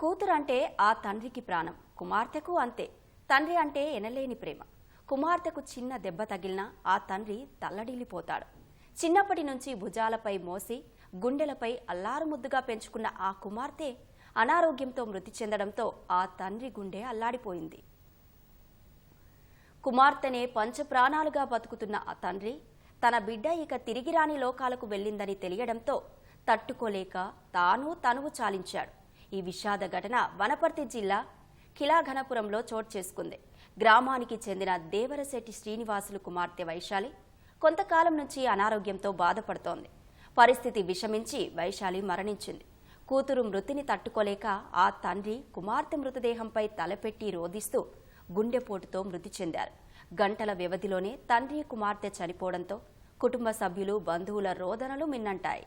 కూతురు అంటే ఆ తండ్రికి ప్రాణం కుమార్తెకు అంతే. తండ్రి అంటే ఎనలేని ప్రేమ. కుమార్తెకు చిన్న దెబ్బ తగిలినా ఆ తండ్రి తల్లడిల్లిపోతాడు. చిన్నప్పటి నుంచి భుజాలపై మోసి గుండెలపై అల్లారుముద్దుగా పెంచుకున్న ఆ కుమార్తె అనారోగ్యంతో మృతి చెందడంతో ఆ తండ్రి గుండె అల్లాడిపోయింది. కుమార్తెనే పంచప్రాణాలుగా బతుకుతున్న ఆ తండ్రి తన బిడ్డ ఇక తిరిగి రాని లోకాలకు వెళ్ళిందని తెలియడంతో తట్టుకోలేక తాను తనువు చాలించాడు. ఈ విషాద ఘటన వనపర్తి జిల్లా కిలాఘనపురంలో చోటు చేసుకుంది. గ్రామానికి చెందిన దేవరశెట్టి శ్రీనివాసులు కుమార్తె వైశాలి కొంతకాలం నుంచి అనారోగ్యంతో బాధపడుతోంది. పరిస్థితి విషమించి వైశాలి మరణించింది. కూతురు మృతిని తట్టుకోలేక ఆ తండ్రి కుమార్తె మృతదేహంపై తలపెట్టి రోధిస్తూ గుండెపోటుతో మృతి చెందారు. గంటల వ్యవధిలోనే తండ్రి కుమార్తె చనిపోవడంతో కుటుంబ సభ్యులు బంధువుల రోదనలు మిన్నంటాయి.